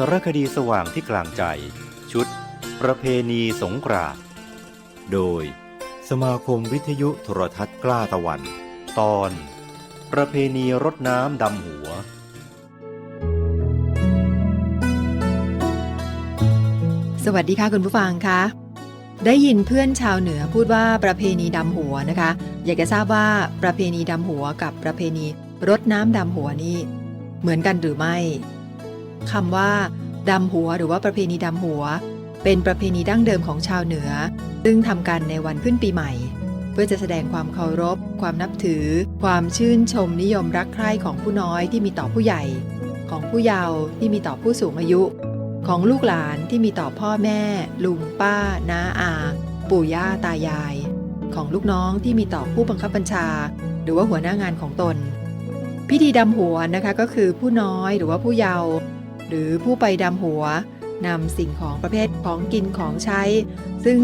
สารคดีสว่างที่กลางใจ ชุด ประเพณีสงกรานต์โดย สมาคมวิทยุโทรทัศน์กล้าตะวัน ตอน ประเพณีรดน้ำดำหัว สวัสดีค่ะคุณผู้ฟังคะได้ยินเพื่อนชาวเหนือพูดว่าประเพณีดำหัวนะคะ อยากจะทราบว่าประเพณีดำหัวกับประเพณีรดน้ำดำหัวนี่เหมือนกันหรือไม่ คำว่าดำหัวหรือว่าประเพณีดำหัว เป็นประเพณีดั้งเดิมของชาวเหนือ ซึ่งทำกันในวันขึ้นปีใหม่ เพื่อจะแสดงความเคารพ ความนับถือ ความชื่นชมนิยมรักใคร่ของผู้น้อยที่มีต่อผู้ใหญ่ ของผู้เยาว์ที่มีต่อผู้สูงอายุ ของลูกหลานที่มีต่อพ่อแม่ ลุงป้า น้าอา ปู่ย่าตายาย ของลูกน้องที่มีต่อผู้บังคับบัญชา หรือว่าหัวหน้างานของตน พิธีดำหัวนะคะก็คือผู้น้อยหรือว่าผู้เยาว์ หรือผู้ไปดำหัวนำสิ่งของประเภทของกินของใช้ ซึ่ง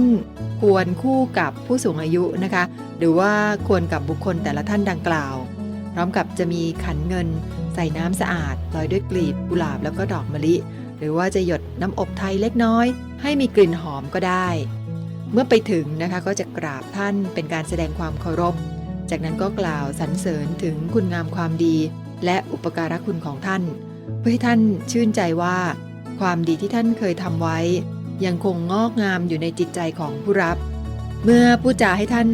ควรคู่กับผู้สูงอายุนะคะ หรือว่าควรกับบุคคลแต่ละท่านดังกล่าว พร้อมกับจะมีขันเงิน ใส่น้ำสะอาดลอยด้วยกลีบกุหลาบแล้วก็ดอกมะลิ หรือว่าจะหยดน้ำอบไทยเล็กน้อย ให้มีกลิ่นหอมก็ได้ เมื่อไปถึงนะคะก็จะกราบท่านเป็นการแสดงความเคารพ จากนั้นก็กล่าวสรรเสริญถึงคุณงามความดี และอุปการะคุณของท่าน เพื่อให้ท่านชื่นใจว่า ความดีที่ท่านเคยทำไว้ ยังคงงอกงามอยู่ในจิตใจของผู้รับ เมื่อผู้จาให้ท่าน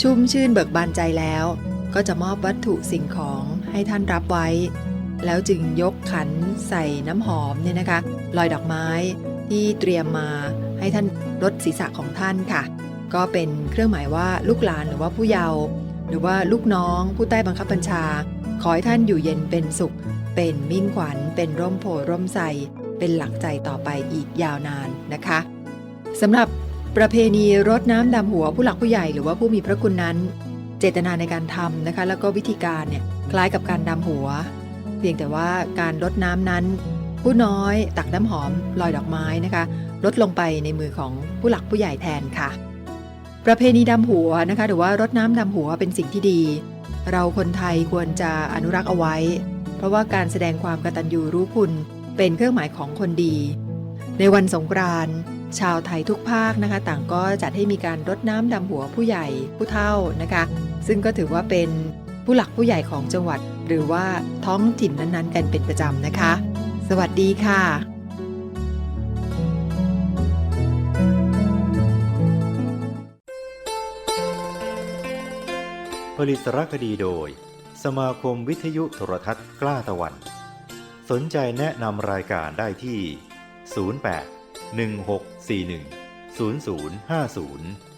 ชุ่มชื่นเบิกบานใจแล้ว ก็จะมอบวัตถุสิ่งของให้ท่านรับไว้ แล้วจึงยกขันใส่น้ำหอมเนี่ยนะคะลอยดอกไม้ที่เตรียมมาให้ท่านลดศีรษะของท่านค่ะ ก็เป็นเครื่องหมายว่าลูกหลานหรือว่าผู้เยาว์หรือว่าลูกน้องผู้ใต้บังคับบัญชา ขอให้ท่านอยู่เย็นเป็นสุข เป็นมิ่งขวัญ เป็นร่มโพร่มใสเป็นหลักใจต่อไปอีกยาวนานนะคะสำหรับประเพณีรดน้ำดำหัวผู้หลักผู้ใหญ่หรือว่าผู้มีพระคุณนั้น เจตนาในการทำนะคะ แล้วก็วิธีการเนี่ยคล้ายกับการดำหัว เพียงแต่ว่าการลดน้ำนั้น ผู้น้อยตักน้ำหอมลอยดอกไม้นะคะลดลงไปในมือของผู้หลักผู้ใหญ่แทนค่ะ ประเพณีดำหัวนะคะ หรือว่ารดน้ำดำหัวเป็นสิ่งที่ดี เราคนไทยควรจะอนุรักษ์เอาไว้ เพราะว่าการแสดงความกตัญญูรู้คุณเป็นเครื่องหมายของคนดี ในวันสงกรานต์ชาวไทยทุกภาคนะคะ ต่างก็จัดให้มีการรดน้ำดำหัวผู้ใหญ่ผู้เฒ่านะคะ ซึ่งก็ถือว่าเป็นผู้หลักผู้ใหญ่ของจังหวัด หรือว่าท้องถิ่นนั้นๆ กันเป็นประจำนะคะ สวัสดีค่ะ ผลิตสารคดีโดย สมาคมวิทยุโทรทัศน์กล้าตะวัน สนใจแนะนำรายการได้ที่ 08 1641 0050